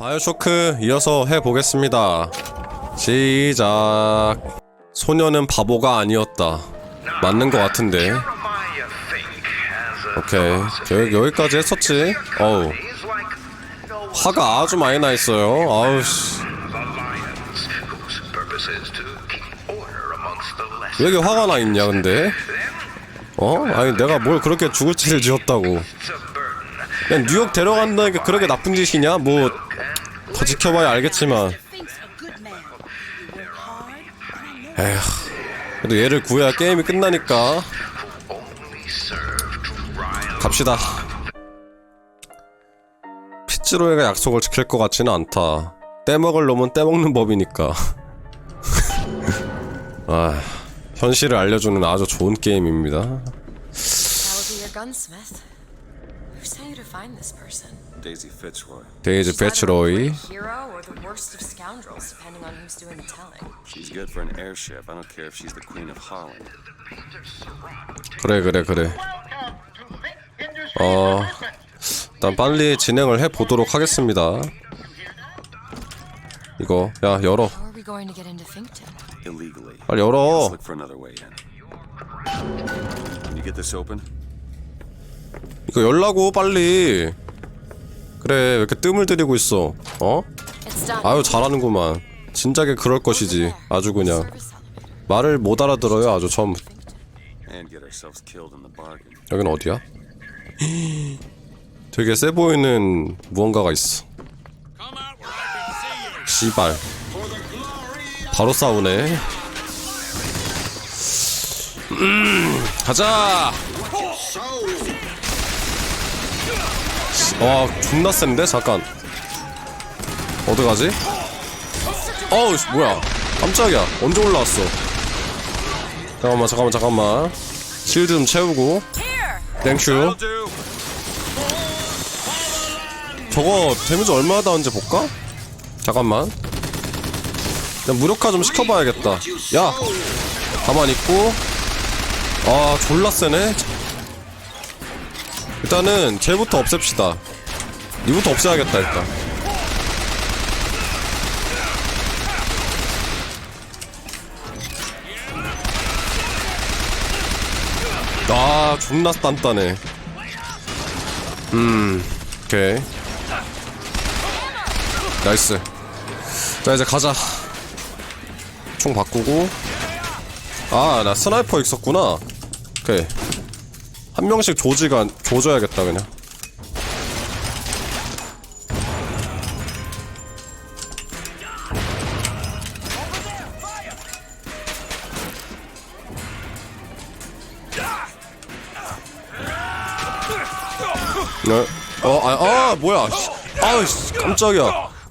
바이오쇼크 이어서 해보겠습니다. 시작. 소녀는 바보가 아니었다. 맞는 것 같은데. 오케이. 여기, 여기까지 했었지. 어우. 화가 아주 많이 나 있어요. 아우, 씨. 왜 이렇게 화가 나 있냐, 근데? 어? 아니, 내가 뭘 그렇게 죽을 짓을 지었다고. 그냥 뉴욕 데려간다는 게 그렇게 나쁜 짓이냐? 뭐, 더 지켜봐야 알겠지만. 에휴. 그래도 얘를 구해야 게임이 끝나니까. 갑시다. 피츠로에가 약속을 지킬 것 같지는 않다. 떼먹을 놈은 떼먹는 법이니까. 아, 현실을 알려주는 아주 좋은 게임입니다. That'll be your gunsmith. Who sent you to find this person? Daisy Fitzroy. 배츠로이. great hero or the worst of scoundrels, depending on who's doing the telling. She's good for an airship. I don't care if she's the Queen of Holland. 그래 그래 그래. 어, 일단 빨리 진행을 해 보도록 하겠습니다. 이거 야 열어. How are we going to get into Finkton? Illegally. 빨리 Let's 열어. look for another way in. Can you get this open? 이거 열라고 빨리. 그래 왜 이렇게 뜸을 들이고 있어? 어? 아유 잘하는구만. 진작에 그럴 것이지. 아주 그냥. 말을 못 알아들어요. 아주 처음. 여긴 어디야? 되게 세 보이는 무언가가 있어. 씨발. 바로 싸우네. 음, 가자. 와, 존나 센데? 잠깐. 어디 가지? 어우, 씨, 뭐야? 깜짝이야. 언제 올라왔어? 잠깐만, 잠깐만, 잠깐만. 실드 좀 채우고. 땡큐. 저거 데미지 얼마나 나오는지 볼까? 잠깐만. 그냥 무력화 좀 시켜봐야겠다. 야! 가만히 있고. 아, 졸라 세네. 일단은 쟤부터 없앱시다. 니부터 없애야겠다, 일단. 아, 존나 단단해. 음, 오케이. 나이스. 자, 이제 가자. 총 바꾸고. 아, 나 스나이퍼 있었구나. 오케이. 한 명씩 조지가, 조져야겠다, 그냥. 뭐야. 씨. 아우, 씨, 깜짝이야.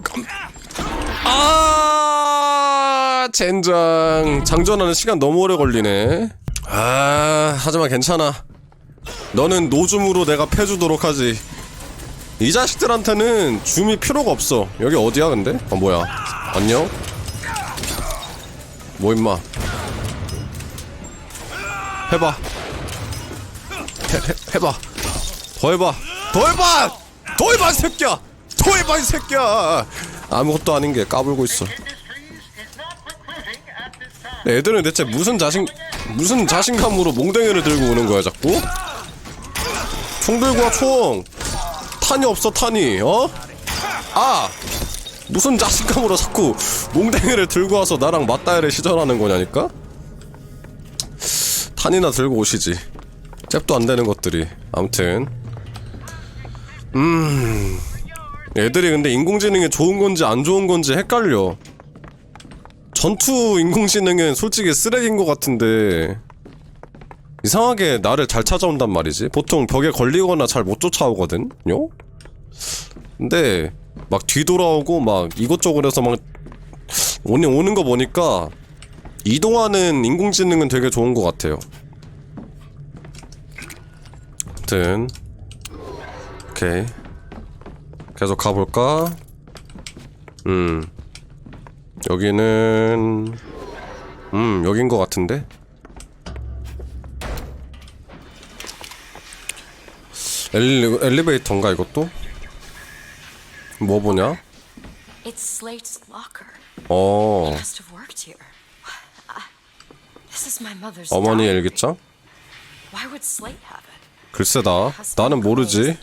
깜... 아, 젠장. 장전하는 시간 너무 오래 걸리네. 아, 하지만 괜찮아. 너는 노줌으로 내가 패주도록 하지. 이 자식들한테는 줌이 필요가 없어. 여기 어디야, 근데? 어, 뭐야. 안녕? 뭐, 임마. 해봐. 해, 해, 해봐. 더 해봐. 더 해봐. 더 해봐, 이 새끼야. 더 해봐, 이 새끼야. 아무것도 아닌 게 까불고 있어. 애들은 대체 무슨 자신 무슨 자신감으로 몽댕이를 들고 오는 거야, 자꾸? 총 들고 와, 총. 탄이 없어, 탄이. 어? 아. 무슨 자신감으로 자꾸 몽댕이를 들고 와서 나랑 맞다이를 시전하는 거냐니까? 탄이나 들고 오시지. 잽도 안 되는 것들이. 아무튼. 음. 애들이 근데 인공지능이 좋은 건지 안 좋은 건지 헷갈려. 전투 인공지능은 솔직히 쓰레기인 것 같은데 이상하게 나를 잘 찾아온단 말이지. 보통 벽에 걸리거나 잘 못 쫓아오거든요. 근데 막 뒤돌아오고 막 이것저것 해서 막 오는 오는 거 보니까 이동하는 인공지능은 되게 좋은 것 같아요. 아무튼 오케이 계속 가볼까? 음 여기는 음 여긴 것 같은데 엘리, 엘리베이터인가 이것도? 뭐 보냐? It's Slate's locker. 어 Must have worked here. I- This is my mother's 어머니. 일기장? Why would Slate have it? 글쎄다 나는 모르지.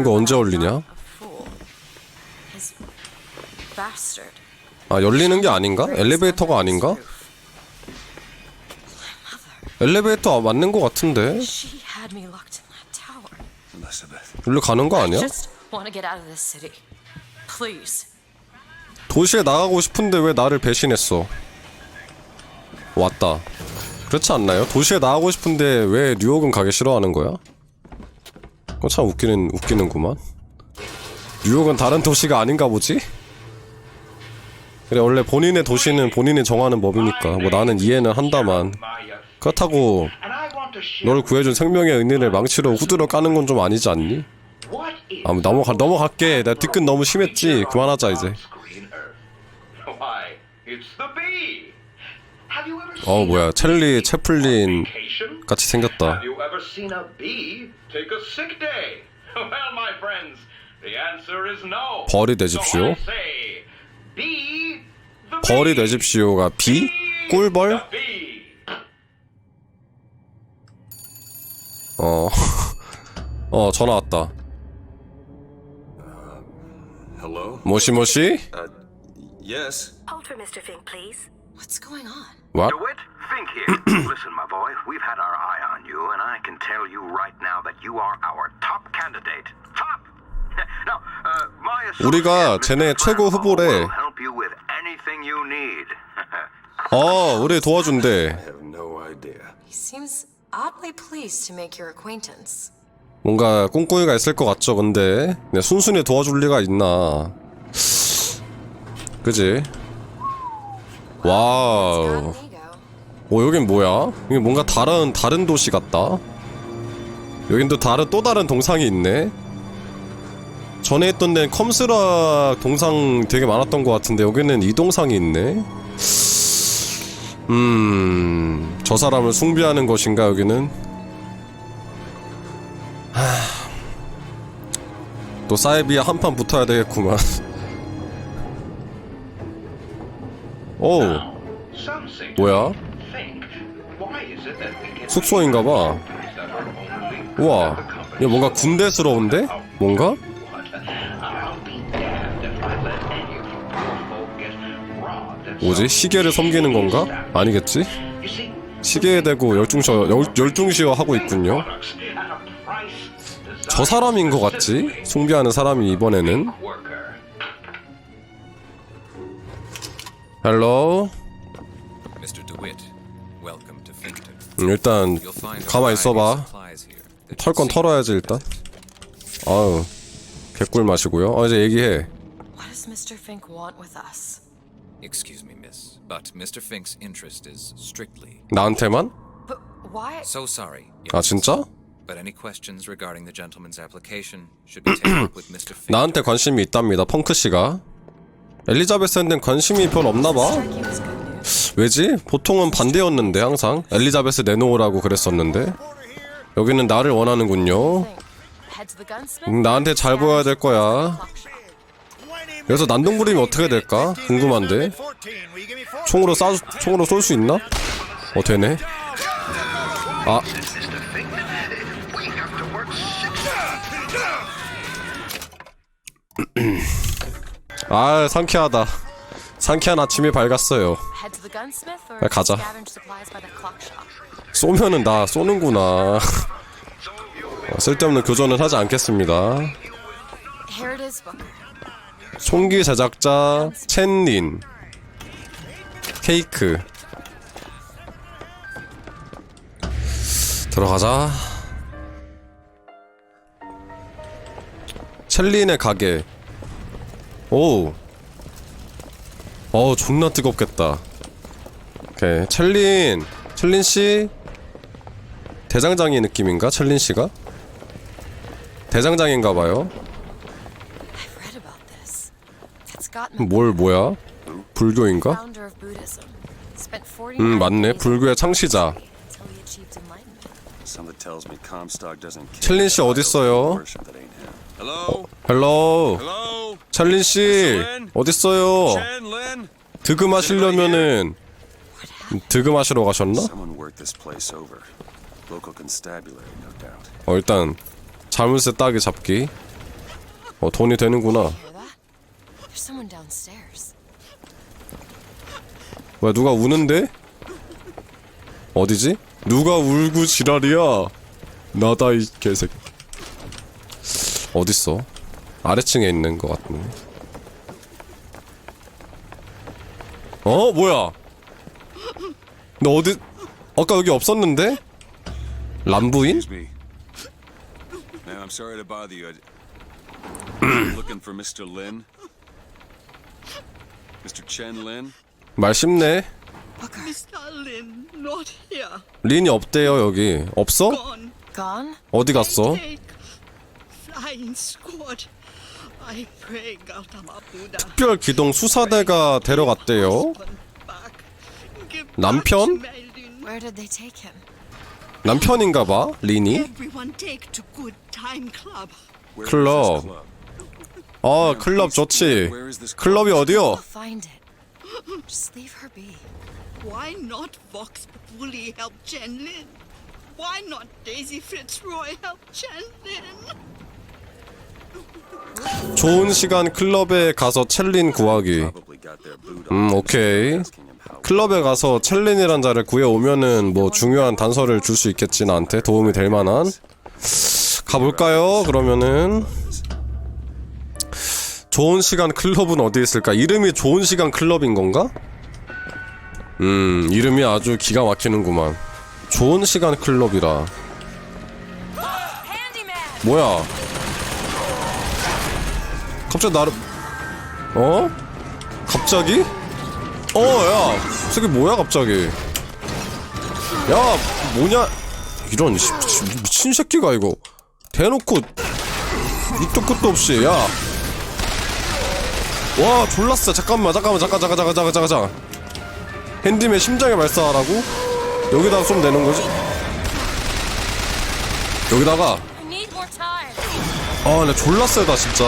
이거 언제 올리냐? 아 열리는 게 아닌가? 엘리베이터가 아닌가? 엘리베이터 맞는 거 같은데. 일로 가는 거 아니야? 도시에 나가고 싶은데 왜 나를 배신했어? 왔다. 그렇지 않나요? 도시에 나가고 싶은데 왜 뉴욕은 가기 싫어하는 거야? 그거 참 웃기는 웃기는구만. 뉴욕은 다른 도시가 아닌가 보지? 그래 원래 본인의 도시는 본인이 정하는 법이니까 뭐 나는 이해는 한다만 그렇다고 널 구해준 생명의 은혜를 망치로 후드려 까는 건 좀 아니지 않니? 아, 뭐 넘어가 넘어갈게. 나 뒤끝 너무 심했지. 그만하자 이제. It's the bee. Have you ever 어 뭐야 a 찰리 bee 채플린? 같이 생겼다. Have you ever seen a bee take a sick day? Well, my friends, the answer is no. 벌이 되십시오. 벌이 bee. 되십시오가 비? Bee 꿀벌? the bee. 어. 어 전화 왔다. Yes. Hold for Mr. Fink, please. What's going on? What? DeWitt, Fink here. Listen, my boy, we've had our eye on you, and I can tell you right now that you are our top candidate. Top! now, uh, my associate, 우리가 쟤네. 최고 후보래. help you with anything you need. 어 우리 도와준대. I have no idea. He seems oddly pleased to make your acquaintance. 뭔가 꿍꿍이가 있을 것 같죠 근데 네, 순순히 도와줄 리가 있나. 그지? 와우. 어 여긴 뭐야? 이게 뭔가 다른 다른 도시 같다. 여긴 또 다른 또 다른 동상이 있네. 전에 있던 데는 컴스라 동상 되게 많았던 것 같은데 여기는 이 동상이 있네. 음, 저 사람을 숭배하는 것인가 여기는? 하... 또 사이비야 한판 붙어야 되겠구만. 오. 뭐야? 숙소인가봐. 우와, 이거 뭔가 군대스러운데? 뭔가? 뭐지? 시계를 섬기는 건가? 아니겠지? 시계에 대고 열중시어 열, 열중시어 하고 있군요. 저 사람인 것 같지? 숭배하는 사람이 이번에는. worker. 헬로. Mr. 음, 일단 가만 있어봐. 털 건 털어야지 일단. 아유, 개꿀 마시고요. 어 이제 얘기해. What does Mr. Fink want with us? Excuse me, miss, but Mr. Fink's interest is strictly. 나한테만? But why? So sorry. 아 진짜? But any questions regarding the gentleman's application should be taken up with Mr. Fink. 나한테 관심이 있답니다. 펑크 씨가. 엘리자베스한테는 관심이 별 없나 봐. 왜지? 보통은 반대였는데 항상 엘리자베스 내놓으라고 그랬었는데 여기는 나를 원하는군요. 음, 나한테 잘 보여야 될 거야. 여기서 난동 부리면 어떻게 될까? 궁금한데. 총으로 쏴 총으로 쏠 수 있나? 어 되네. 아 아, 상쾌하다. 상쾌한 아침이 밝았어요. 야, 가자. 쏘면은 나 쏘는구나. 어, 쓸데없는 교전은 하지 않겠습니다. 총기 제작자 첸린 케이크 들어가자 첼린의 가게 오 어우 존나 뜨겁겠다. 오케이 첼린 첼린씨? 대장장이 느낌인가 첼린씨가? 대장장인가봐요. 뭘 뭐야? 불교인가? founder of Buddhism. Spent 40음 맞네. 불교의 창시자 첼린 씨 him. Hello? 헬로? 찰린 씨 어딨어요? Chen, Lin? 득음하시려면은 득음하시러 가셨나? 어 일단 자물쇠 따기 잡기 어 돈이 되는구나. 왜 누가 우는데? 어디지? 누가 울고 지랄이야 나다 이 개새끼 어딨어? 아래층에 있는 것 같네 어? 뭐야 너 어디 아까 여기 없었는데? 람부인? Excuse me. Man, I'm sorry to bother you. I... looking for Mr. Lin? Mr. Chen Lin? 말 쉽네 Mr. Lin, not here. 린이 없대요 여기 없어? Gone. Gone? 어디 갔어? Take. Flying squad. I pray Gautama Buddha. 특별 기동 수사대가 데려갔대요 husband back. Give 남편? back Meldin. Where did they take him? 남편인가 봐 린이 Everyone take to good time club. Where Club. is this club? 어 클럽 좋지? 클럽이 어디요? I'll find it. Just leave her be. Why not Vox Populi help Chen Lin? Why not Daisy Fitzroy help Chen Lin? 좋은 시간 클럽에 가서 첼린 구하기 음. 오케이 클럽에 가서 첼린이란 자를 구해오면은 뭐 중요한 단서를 줄 수 있겠지 나한테 도움이 될 만한 가볼까요 그러면은 좋은 시간 클럽은 어디 있을까 이름이 좋은 시간 클럽인 건가? 음 이름이 아주 기가 막히는구만 좋은 시간 클럽이라! 뭐야 갑자기 나를 어? 갑자기? 어 야 저게 뭐야 갑자기 야 뭐냐 이런 미친 새끼가 이거 대놓고 밑도 끝도 없이 야 와 졸랐어 잠깐만 잠깐만 잠깐 잠깐 잠깐 잠깐 잠깐 잠깐 핸디맨 심장에 발사하라고? 여기다가 쏘면 되는 거지? 여기다가 I need more time. 아, 나 졸라 세다, 진짜.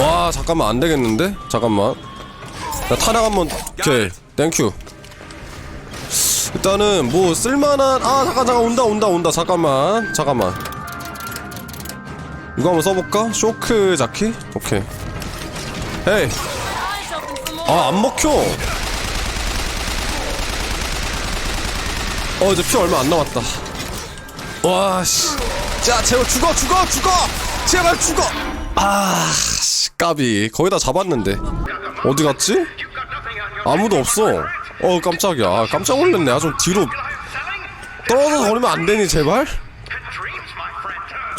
와, 잠깐만, 안 되겠는데? 잠깐만. 나 타락 한 번, 오케이. 땡큐. 일단은, 뭐, 쓸만한, 아, 잠깐, 잠깐, 온다, 온다, 온다. 잠깐만, 잠깐만. 이거 한번 써볼까? 쇼크 자키? 오케이. more. 아, 안 먹혀! 어, 이제 피 얼마 안 남았다. 와, 씨. 자, 제발 죽어, 죽어, 죽어! 제발 죽어! 아, 씨, 까비. 거의 다 잡았는데. 어디 갔지? 아무도 없어. 어, 깜짝이야. 아, 깜짝 놀랐네. 아, 좀 뒤로 떨어져서 걸리면 안 되니, 제발?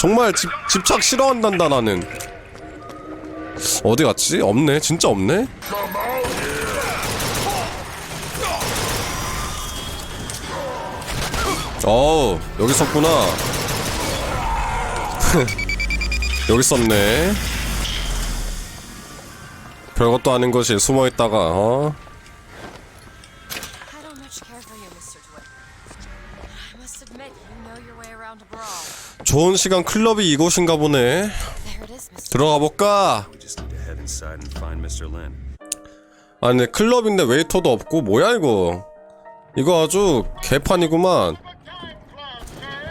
정말 집, 집착 싫어한단다, 나는. 어디 갔지? 없네. 진짜 없네? 어우, 여기 있었구나. 여기 있었네. 별것도 아닌 것이 숨어있다가, 어? 좋은 시간 클럽이 이곳인가 보네. 들어가 볼까? 아니 근데 클럽인데 웨이터도 없고 뭐야 이거 이거 아주 개판이구만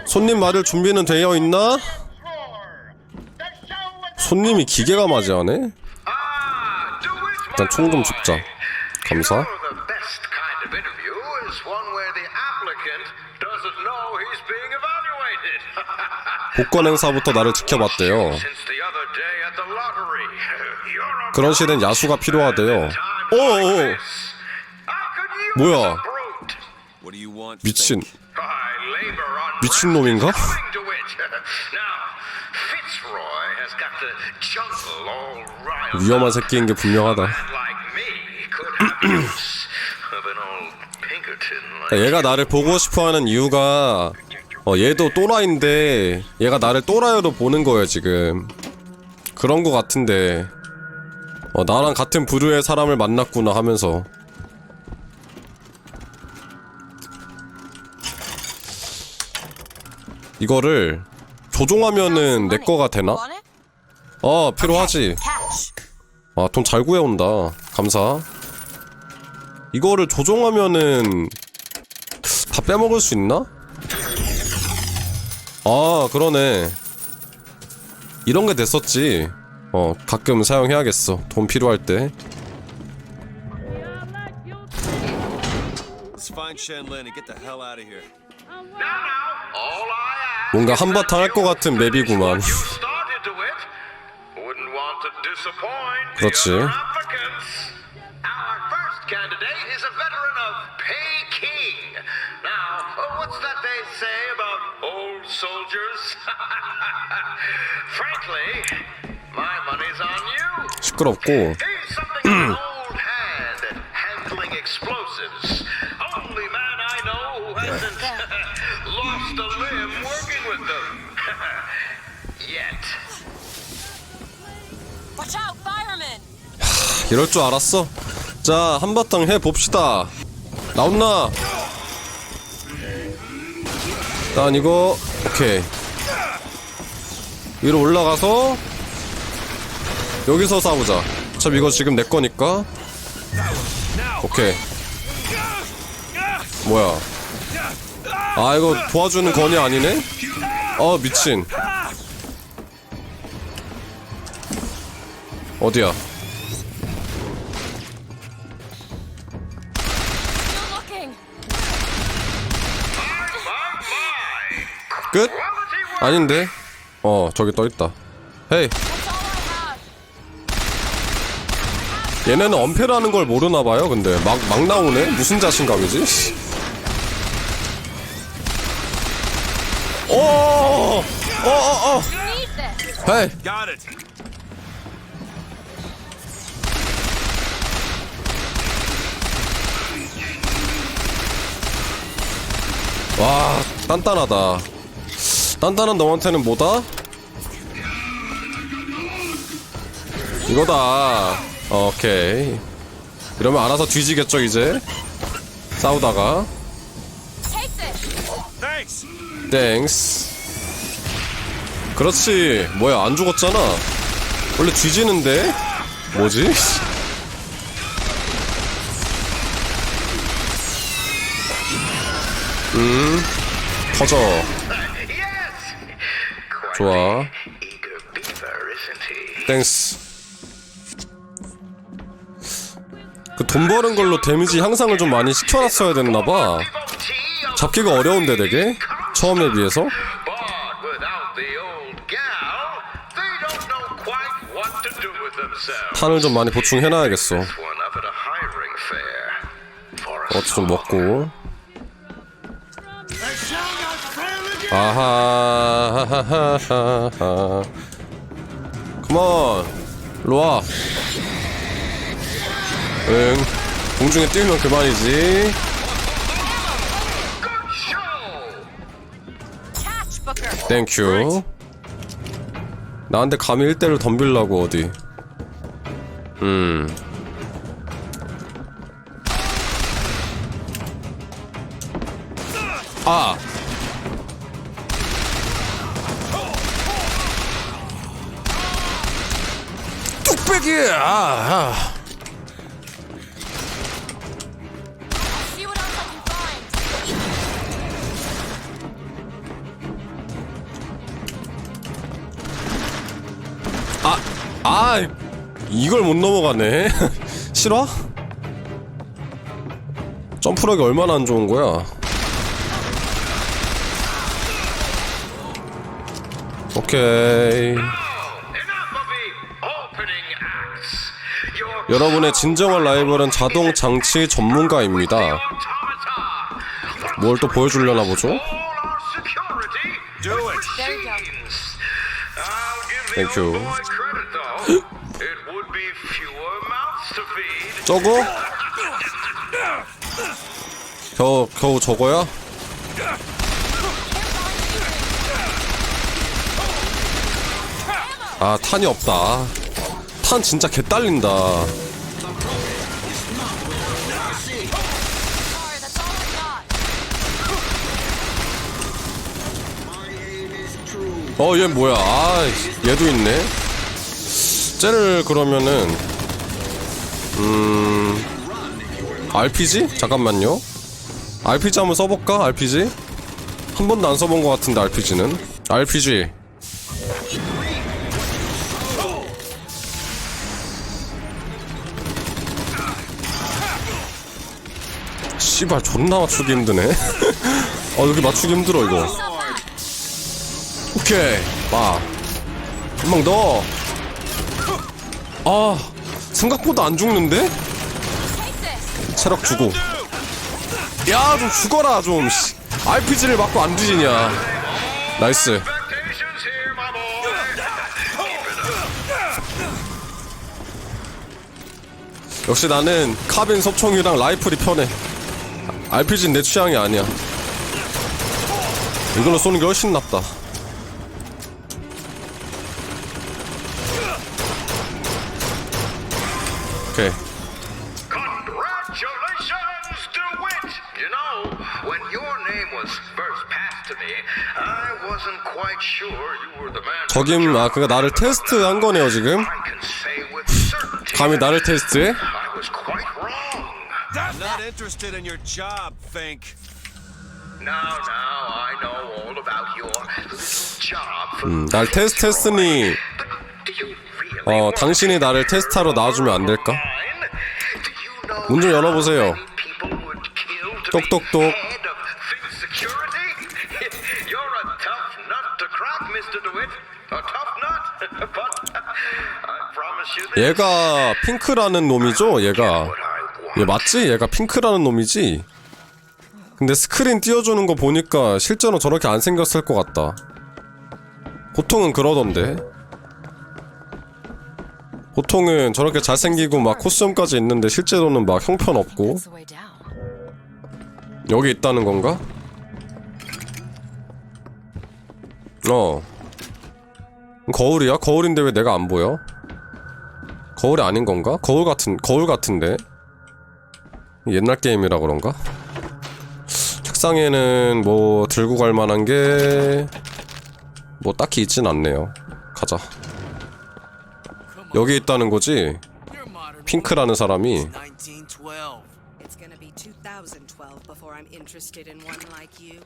손님 맞을 준비는 되어 있나? 손님이 기계가 맞이하네? 일단 총 좀 줍자 감사 복권 행사부터 나를 지켜봤대요 Since the other day at the lottery, you're a 그런 시대는 야수가 필요하대요 you 뭐야? as a brute? What do you want? 미친 미친놈인가? coming to it. now, Fitzroy has got the jungle all riled 위험한. 새끼인 게 분명하다 그러니까 얘가 나를 보고 싶어하는 이유가 어, 얘도 또라인데 얘가 나를 또라이로 보는 거예요 지금. 그런 거 같은데. 어, 나랑 같은 부류의 사람을 만났구나 하면서. 이거를 조종하면은 내 거가 되나? 어 필요하지. 아 돈잘 아, 구해온다. 감사. 이거를 조종하면은 다 빼먹을 수 있나? 아 그러네 이런 게 됐었지 어 가끔 사용해야겠어 돈 필요할 때 Let's find Shenlin and get the hell out of here. Now, now, all I ask 뭔가 한바탕 할 것 같은 맵이구만. 그렇지. Say about old soldiers? Frankly, my money's on you. 시끄럽고 He's something of an old hand at handling explosives. Only man I know who hasn't lost a limb working with them. Yet. Watch out, firemen! 이럴 줄 알았어 자 한바탕 해 봅시다 나온나 일단 이거 오케이. 위로 올라가서 여기서 싸우자. 어차피 이거 지금 내 거니까. 오케이. 뭐야? 아 이거 도와주는 건이 아니네? 어 미친. 어디야 끝? 아닌데? 어 저기 떠있다 헤이! 얘네는 엄폐라는 걸 모르나봐요 근데 막, 막 나오네? 무슨 자신감이지? 씨. 오! 어어어! You need this! 헤이! 와 단단하다 단단한 너한테는 뭐다? 이거다. 오케이. 이러면 알아서 뒤지겠죠 이제? 싸우다가. 땡스 그렇지. 뭐야 안 죽었잖아. 원래 뒤지는데? 뭐지? 음 터져 좋아? 땡스 그 돈 버는 걸로 데미지 향상을 좀 많이 시켜놨어야 됐나봐 잡기가 어려운데 되게 처음에 비해서. 탄을 좀 많이 보충해놔야겠어 어찌 좀 먹고 아하하하하 컴온 일로와. 응. 공중에 띄우면 그만이지! 땡큐 나한테 감히 1대를 덤빌라고 어디. 음. 아! 뚝배기! 아, 아. Find! 아, 이걸 못 넘어가네. 싫어? 점프력이 얼마나 안 좋은 거야? 오케이. 여러분의 진정한 라이벌은 자동 장치 전문가입니다. 뭘 또 보여주려나 보죠? Feed. 저거? 겨우, 겨우 저거야? 아, 탄이 없다. 탄 진짜 개딸린다. 어, 얘 뭐야? 아, 얘도 있네. 쟤를 그러면은 음 RPG? 잠깐만요. RPG 한번 써볼까? RPG? 한 번도 안 써본 것 같은데 RPG는 RPG. 씨발 존나 맞추기 힘드네. 어 여기 맞추기 힘들어 이거. 오케이 봐. 한방 더. 아 생각보다 안 죽는데? 체력 주고. 야 좀 죽어라 좀. 씨. RPG를 맞고 안 뒤지냐. 나이스. 역시 나는 카빈 섭총이랑 라이플이 편해. RPG는 내 취향이 아니야. 이걸로 쏘는 게 훨씬 낫다. 오케이. Congratulations, DeWitt! You know, when your name was first passed to me, I wasn't quite sure you were the man. for the 저김 아. 그가 나를 테스트 한 거네요 지금. 감히 나를 테스트해? I was quite wrong. I'm not interested in your job, Fink. Now, now, I know all about your little job. 음, 날 테스트했으니 어 당신이 나를 테스트하러 나와주면 안 될까? 문 좀 열어보세요. 똑똑똑. head of Fink security? You're a tough nut to crack, Mr. DeWitt. A tough nut. but I promise you this. 얘가 핑크라는 놈이죠? 얘가. 얘 맞지? 얘가 핑크라는 놈이지? 근데 스크린 띄워주는 거 보니까 실제로 저렇게 안 생겼을 것 같다 보통은 그러던데 보통은 저렇게 잘생기고 막 코스튬까지 있는데 실제로는 막 형편없고. 여기 있다는 건가? 어 거울이야? 거울인데 왜 내가 안 보여? 거울이 아닌 건가? 거울 같은 거울 같은데 옛날 게임이라 그런가? 책상에는 뭐 들고 갈 만한 게 뭐 딱히 있진 않네요. 가자. 여기 있다는 거지? 핑크라는 사람이 1912. It's gonna be 2012 before I'm interested in one like you.